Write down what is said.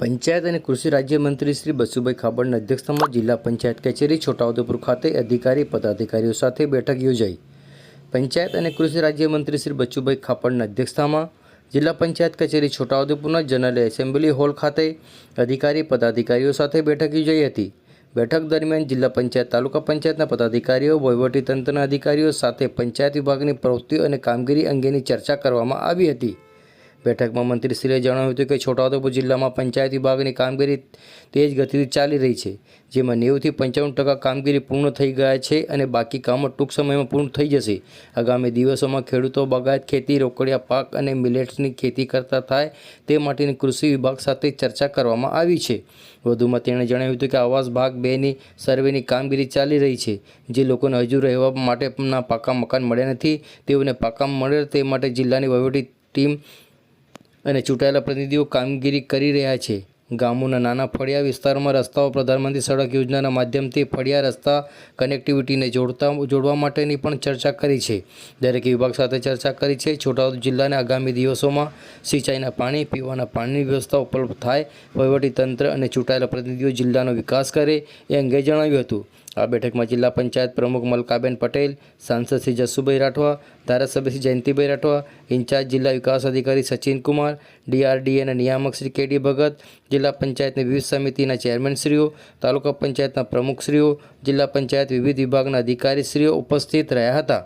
પંચાયત અને કૃષિ રાજ્યમંત્રી શ્રી બસુભાઈ ખાબડના અધ્યક્ષતામાં જિલ્લા પંચાયત કચેરી છોટાઉદેપુર ખાતે અધિકારી, પદાધિકારીઓ સાથે બેઠક યોજાઈ. પંચાયત અને કૃષિ રાજ્યમંત્રી શ્રી બચુભાઈ ખાપડના અધ્યક્ષતામાં જિલ્લા પંચાયત કચેરી છોટાઉદેપુરના જનરલ એસેમ્બલી હોલ ખાતે અધિકારી, પદાધિકારીઓ સાથે બેઠક યોજાઈ હતી. બેઠક દરમિયાન જિલ્લા પંચાયત, તાલુકા પંચાયતના પદાધિકારીઓ, વહીવટીતંત્રના અધિકારીઓ સાથે પંચાયત વિભાગની પ્રવૃત્તિઓ અને કામગીરી અંગેની ચર્ચા કરવામાં આવી હતી. બેઠકમાં મંત્રીશ્રીએ જણાવ્યું હતું કે છોટાઉદેપુર જિલ્લામાં પંચાયત વિભાગની કામગીરી તેજ ગતિથી ચાલી રહી છે, જેમાં નેવુંથી પંચાવન ટકા કામગીરી પૂર્ણ થઈ ગયા છે અને બાકી કામો ટૂંક સમયમાં પૂર્ણ થઈ જશે. આગામી દિવસોમાં ખેડૂતો બાગાયત ખેતી, રોકડિયા પાક અને મિલેટ્સની ખેતી કરતા થાય તે માટેની કૃષિ વિભાગ સાથે ચર્ચા કરવામાં આવી છે. વધુમાં તેણે જણાવ્યું હતું કે આવાસ ભાગ બેની સર્વેની કામગીરી ચાલી રહી છે. જે લોકોને હજુ રહેવા માટેના પાકા મકાન મળ્યા નથી, તેઓને પાકા મળે તે માટે જિલ્લાની વહીવટી ટીમ અને ચૂંટાયેલા પ્રતિનિધિઓ કામગીરી કરી રહ્યા છે. ગામોના નાના ફળિયા વિસ્તારોમાં રસ્તાઓ પ્રધાનમંત્રી સડક યોજનાના માધ્યમથી ફળિયા રસ્તા કનેક્ટિવિટીને જોડતા, જોડવા માટેની પણ ચર્ચા કરી છે. દરેક વિભાગ સાથે ચર્ચા કરી છે. છોટાઉદ જિલ્લાને આગામી દિવસોમાં સિંચાઈના પાણી, પીવાના પાણીની વ્યવસ્થા ઉપલબ્ધ થાય. વહીવટીતંત્ર અને ચૂંટાયેલા પ્રતિનિધિઓ જિલ્લાનો વિકાસ કરે એ અંગે જણાવ્યું હતું. આ બેઠકમાં જિલ્લા પંચાયત પ્રમુખ મલકાબેન પટેલ, સાંસદ શ્રી જસુભાઈ રાઠવા, ધારાસભ્ય શ્રી જયંતિભાઈ રાઠવા, ઇન્ચાર્જ જિલ્લા વિકાસ અધિકારી સચિનકુમાર ડીઆરડીએના નિયામક શ્રી કેડી ભગત, જિલ્લા પંચાયતની વિવિધ સમિતિના ચેરમેનશ્રીઓ તાલુકા પંચાયતના પ્રમુખશ્રીઓ જિલ્લા પંચાયત વિવિધ વિભાગના અધિકારીશ્રીઓ ઉપસ્થિત રહ્યા હતા.